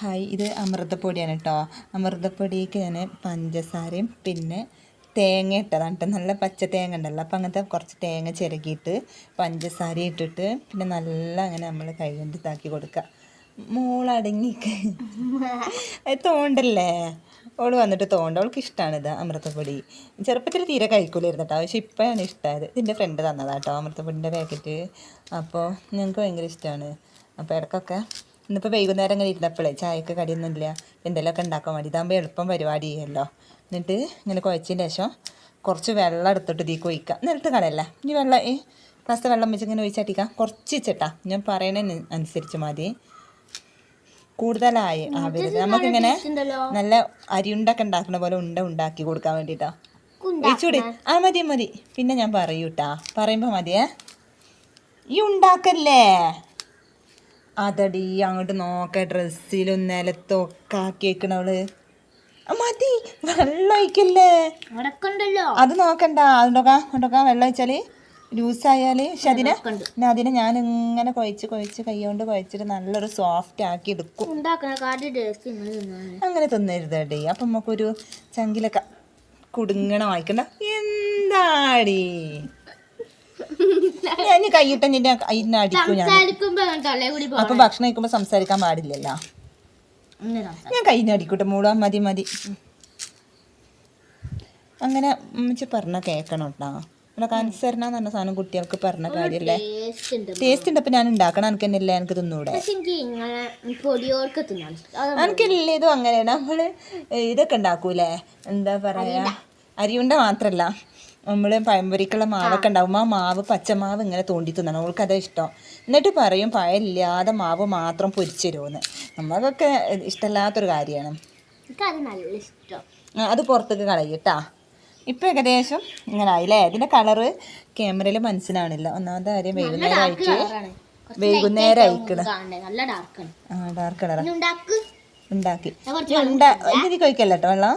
Hi ഇത് അമൃതപ്പൊടിയാണ് കേട്ടോ അമൃതപ്പൊടിക്ക് ഞാൻ പഞ്ചസാരയും പിന്നെ തേങ്ങ ഇട്ടതാണ് കേട്ടോ നല്ല പച്ച തേങ്ങ ഉണ്ടല്ലോ. അപ്പം അങ്ങനത്തെ കുറച്ച് തേങ്ങ ചിരകിയിട്ട് പഞ്ചസാര ഇട്ടിട്ട് പിന്നെ നല്ല അങ്ങനെ നമ്മൾ കൈകൊണ്ട് ഇതാക്കി കൊടുക്കുക മോളടങ്ങിക്ക് തോണ്ടല്ലേ? ഓൾ വന്നിട്ട് തോണ്ട. അവൾക്ക് ഇഷ്ടമാണ് ഇത് അമൃതപ്പൊടി. ചെറുപ്പത്തിൽ തീരെ കഴിക്കൂലായിരുന്നു കേട്ടോ പക്ഷെ ഇപ്പോഴാണ് ഇഷ്ടമായത് ഇതിന്റെ ഫ്രണ്ട് തന്നതാട്ടോ അമൃതപ്പൊടിന്റെ പാക്കറ്റ്. അപ്പോൾ ഞങ്ങൾക്ക് ഭയങ്കര ഇഷ്ടമാണ് അപ്പോൾ ഇടയ്ക്കൊക്കെ ഇന്നിപ്പോൾ വൈകുന്നേരം ഇങ്ങനെ ഇരുന്നപ്പോഴേ ചായക്ക് കടിയൊന്നുമില്ല. എന്തെങ്കിലുമൊക്കെ ഉണ്ടാക്കാൻ വേണ്ടി. ഇതാകുമ്പോൾ എളുപ്പം പരിപാടി ചെയ്യുമല്ലോ എന്നിട്ട് ഇങ്ങനെ കുഴച്ചതിന് ശേഷം കുറച്ച് വെള്ളം എടുത്തിട്ട് ഇതിൽ ഒഴിക്കുക നിലത്ത് കളയല്ല. ഇനി വെള്ളം ഈ ഗ്ലാസ് വെള്ളം വെച്ച് ഇങ്ങനെ ഒഴിച്ചാട്ടിക്കാം കുറച്ച് ഇച്ചിട്ടാ ഞാൻ പറയണതിന് അനുസരിച്ച് മതി. കൂടുതലായി ആവരുത് നമുക്കിങ്ങനെ നല്ല അരിയുണ്ടൊക്കെ ഉണ്ടാക്കുന്ന പോലെ ഉണ്ട ഉണ്ടാക്കി കൊടുക്കാൻ വേണ്ടിയിട്ടോ ഒഴിച്ചുകൂടി ആ മതി മതി. പിന്നെ ഞാൻ പറയൂട്ടാ. പറയുമ്പോൾ മതിയേ. ഈ ഉണ്ടാക്കല്ലേ? അതടി അങ്ങോട്ട് നോക്ക ഡ്രസ്സിലും നിലത്തൊക്കെ ആക്കിയേക്കണവൾ. മതി വെള്ളം ഒഴിക്കല്ലേ? അത് നോക്കണ്ട അതുണ്ടോക്കാ ഉണ്ടോക്കാ വെള്ളം ഒഴിച്ചാൽ ലൂസായാൽ പക്ഷെ അതിനെ പിന്നെ അതിനെ ഞാൻ ഇങ്ങനെ കുഴച്ച് കുഴച്ച് കൈകൊണ്ട് കുഴച്ചിട്ട് നല്ലൊരു സോഫ്റ്റ് ആക്കി എടുക്കും. അങ്ങനെ തിന്നരുതടി. അപ്പം നമുക്കൊരു ചങ്കിലൊക്കെ കുടുങ്ങണ വായിക്കണ്ട. എന്താടി? ഞാൻ കൈയിട്ട് നിന്റെ കൈയിനെ അടിക്കും ഞാൻ അപ്പൊ ഭക്ഷണം കഴിക്കുമ്പോ സംസാരിക്കാൻ പാടില്ലല്ലോ. ഞാൻ ഞാൻ നിന്ന് അടിക്കൂട്ടെ മൂടാ മതി മതി. അങ്ങനെ ഉമ്മച്ചി പറഞ്ഞ കേക്കണം കേട്ടോ ഇവിടെ അനുസരണ എന്ന് പറഞ്ഞ സാധനം കുട്ടികൾക്ക് പറഞ്ഞ കാര്യല്ലേ? ടേസ്റ്റ് ഉണ്ട്. അപ്പൊ ഞാൻ ഉണ്ടാക്കണം. എനിക്ക് തന്നെയല്ലേ എനിക്ക് തിന്നൂടെ എനിക്കില്ല ഇതും അങ്ങനെയാണ്. നമ്മൾ ഇതൊക്കെ ഉണ്ടാക്കൂലേ? എന്താ പറയാ? അരിയുണ്ട മാത്രല്ല. നമ്മൾ പഴംപൊരിക്കുള്ള മാവൊക്കെ ഉണ്ടാവും ആ മാവ് പച്ചമാവ് ഇങ്ങനെ തോണ്ടി തിന്നണം. അവൾക്ക് അതാ ഇഷ്ടം. എന്നിട്ട് പറയും പഴമില്ലാതെ മാവ് മാത്രം പൊരിച്ചു തരുമെന്ന് നമ്മൾക്കൊക്കെ ഇഷ്ടമില്ലാത്തൊരു കാര്യമാണ്. അത് പുറത്തേക്ക് കളയട്ടാ ഇപ്പം ഏകദേശം ഇങ്ങനെ ആയില്ലേ? അതിന്റെ കളറ് ക്യാമറയിൽ മനസ്സിലാവണില്ല. ഒന്നാമത്തെ കാര്യം വൈകുന്നേരം ആയിട്ട് കളറാണ് വൈകുന്നേരം അയക്കണം ആ ഡാർക്ക് കളറാ ഇനി ഉണ്ടാക്ക്. ഇതിൽ കഴിക്കല്ല കേട്ടോ വെള്ളം?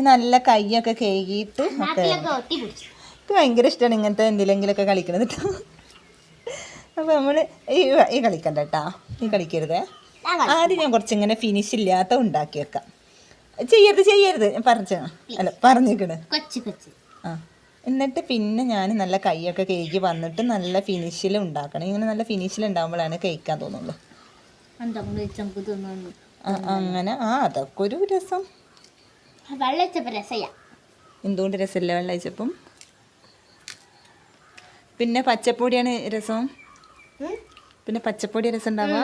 ഇനി നല്ല കൈയൊക്കെ കേകിയിട്ട് ഒക്കെ എനിക്ക് ഭയങ്കര ഇഷ്ടമാണ് ഇങ്ങനത്തെ എന്തിലെങ്കിലൊക്കെ കളിക്കണത് കേട്ടോ അപ്പോൾ നമ്മൾ ഈ ഈ കളിക്കണ്ട കേട്ടാ ഈ കളിക്കരുതേ. ആദ്യം ഞാൻ കുറച്ച് ഇങ്ങനെ ഫിനിഷ് ഇല്ലാത്ത ഉണ്ടാക്കി വെക്കാം. ചെയ്യരുത് ചെയ്യരുത്. ഞാൻ പറഞ്ഞു അല്ല പറഞ്ഞേക്കണ്. ആ. എന്നിട്ട് പിന്നെ ഞാൻ നല്ല കൈയൊക്കെ കേക്ക് വന്നിട്ട് നല്ല ഫിനിഷിൽ ഉണ്ടാക്കണം. ഇങ്ങനെ നല്ല ഫിനിഷിൽ ഉണ്ടാകുമ്പോഴാണ് കഴിക്കാൻ തോന്നുള്ളൂ. അങ്ങനെ ആ അതൊക്കെ ഒരു രസം. വെള്ളച്ചപ്പ രസയ്യ. എന്തുകൊണ്ട് രസമില്ല വെള്ളം ഒഴിച്ചപ്പം പിന്നെ പച്ചപ്പൊടിയാണ് രസം. പിന്നെ പച്ചപ്പൊടി രസം ഉണ്ടാവാ.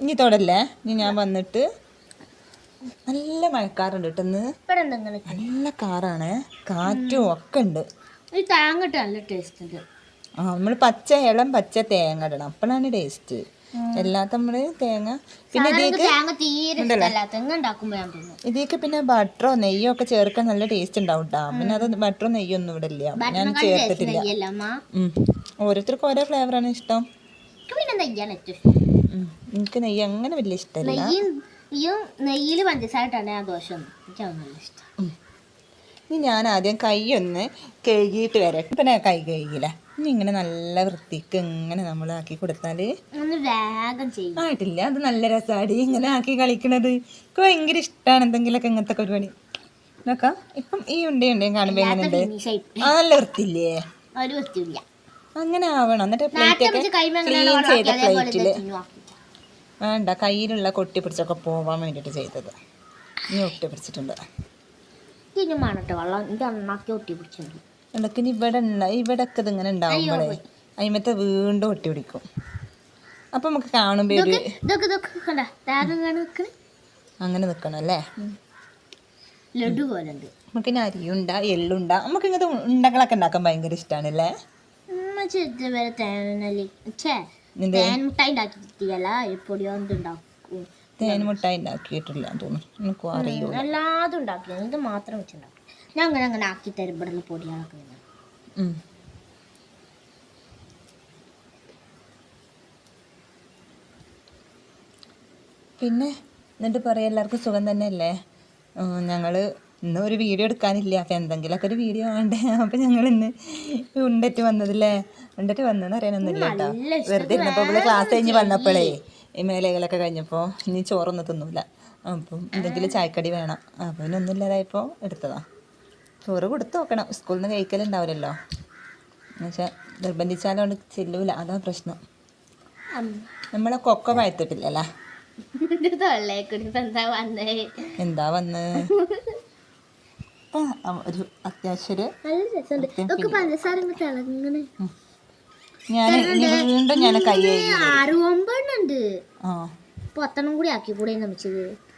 ഇനി തൊടല്ലേ? ഇനി ഞാൻ വന്നിട്ട് നല്ല മഴക്കാറുണ്ട് കേട്ടെന്ന് നല്ല കാറാണ്. കാറ്റും ഒക്കെ ഉണ്ട്. ആ നമ്മൾ പച്ച ഇളം പച്ച തേങ്ങ ഇടണം. അപ്പോഴാണ് ടേസ്റ്റ്. അല്ലാത്ത നമ്മൾ തേങ്ങ. പിന്നെ ഇതിലേക്ക് ഇതിലേക്ക് പിന്നെ ബട്ടറോ നെയ്യോ ഒക്കെ ചേർക്കാൻ നല്ല ടേസ്റ്റ് ഉണ്ടാവും കേട്ടോ പിന്നെ അത് ബട്ടറോ നെയ്യോ ഒന്നും ഇവിടെ ഇല്ല ഞാൻ ചേർത്തിട്ടില്ല. ഓരോരുത്തർക്കും ഓരോ ഫ്ലേവറാണ് ഇഷ്ടം. എനിക്ക് നെയ്യ് അങ്ങനെ വലിയ ഇഷ്ടമല്ല നെയ്യും നെയ്യും നെയ്യിൽ പഞ്ചസാരട്ടാണ് ആ ദോശ ഇഷ്ടം. ഇനി ഞാൻ ആദ്യം കൈ ഒന്ന് കഴുകിയിട്ട് വരട്ടെ. പിന്നെ കൈ കഴുകിയില്ല? ഇനി ഇങ്ങനെ നല്ല വൃത്തിക്ക് ഇങ്ങനെ നമ്മൾ ആക്കി കൊടുത്താൽ ആയിട്ടില്ല. അത് നല്ല രസമാടി ഇങ്ങനെ ആക്കി കളിക്കണത്. എനിക്ക് ഭയങ്കര ഇഷ്ടമാണ് എന്തെങ്കിലുമൊക്കെ ഇങ്ങനത്തെ പരിപാടി. നോക്കാം. ഇപ്പം ഈ ഉണ്ടയും കാണുമ്പോൾ എങ്ങനെയുണ്ട്? ആ നല്ല വൃത്തിയില്ലേ? അങ്ങനെ ആവണം. എന്നിട്ട് പ്ലേറ്റ് ഒക്കെ ക്ലീൻ ചെയ്ത പ്ലേറ്റിൽ തിന്നു വേണ്ട. കയ്യിലുള്ള കൊട്ടി പിടിച്ചൊക്കെ പോവാൻ വേണ്ടിയിട്ട് ചെയ്തത്. ഇനി ഒട്ടി പിടിച്ചിട്ടുണ്ട് തിന്നു വേണട്ടോ വെള്ളം. ഇത് നന്നാക്കി ഒട്ടി പിടിച്ചിട്ടുണ്ട് ഇടയ്ക്ക് ഇനി ഇവിടെ ഉണ്ട ഇവിടെ ഒക്കെ ഇതിങ്ങനെ ഉണ്ടാവുമ്പോഴേ അതിമത്തെ വീണ്ടും ഒട്ടി പിടിക്കും. അപ്പം നമുക്ക് കാണുമ്പോൾ ഒരു അങ്ങനെ നിൽക്കണം അല്ലേ? ലഡു പോലെ ഉണ്ട്. നമുക്ക് ഇനി അരിയുണ്ട എള്ളുണ്ട നമുക്ക് ഇങ്ങനത്തെ ഉണ്ടകളൊക്കെ ഉണ്ടാക്കാൻ ഭയങ്കര ഇഷ്ടമാണ് അല്ലേ? തേൻ മുട്ടായി ഉണ്ടാക്കിയിട്ടില്ല തോന്നുന്നു. എനിക്കും അറിയൂ എല്ലാതും ഉണ്ടാക്കി ഇത് മാത്രം വെച്ചുണ്ടാക്കി ഞാൻ അങ്ങനെ അങ്ങനെ ആക്കി തരും. ഇവിടെ നിന്ന് പൊടികളൊക്കെ വരുന്നത് പിന്നെ എന്നിട്ട് പറയാം എല്ലാവർക്കും സുഖം തന്നെ അല്ലേ ഞങ്ങൾ ഇന്ന് ഒരു വീഡിയോ എടുക്കാനില്ല. അപ്പം എന്തെങ്കിലുമൊക്കെ ഒരു വീഡിയോ വേണ്ടേ? അപ്പം ഞങ്ങൾ ഇന്ന് ഉണ്ടറ്റ് വന്നതല്ലേ? ഉണ്ടറ്റ് വന്നതെന്ന് അറിയാനൊന്നുമില്ല കേട്ടോ. വെറുതെ ഇരുന്നപ്പോൾ ഇവിടെ ക്ലാസ് കഴിഞ്ഞ് വന്നപ്പോഴേ ഈ മേലകളൊക്കെ കഴിഞ്ഞപ്പോൾ ഇനി ചോറൊന്നും തിന്നൂല. അപ്പം എന്തെങ്കിലും ചായക്കടി വേണം. അപ്പം ഇനി ഒന്നുമില്ലാതായപ്പോൾ എടുത്തതാ. ചോറ് കൊടുത്തു നോക്കണം. സ്കൂളിൽ നിന്ന് കഴിക്കലുണ്ടാവില്ലല്ലോ. എന്നുവെച്ചാൽ നിർബന്ധിച്ചാലോണ്ട് ചെല്ലൂല. അതാ പ്രശ്നം. നമ്മളെ കൊക്ക ഇപ്പൊ എന്താ വന്നേ? ഒരു അത്യാവശ്യം ഞാൻ വീണ്ടും ഞാൻ കൈ ആറ് ഒമ്പത് ഉണ്ട്. കൂടി ആക്കി കൂടെ നമിച്ചത്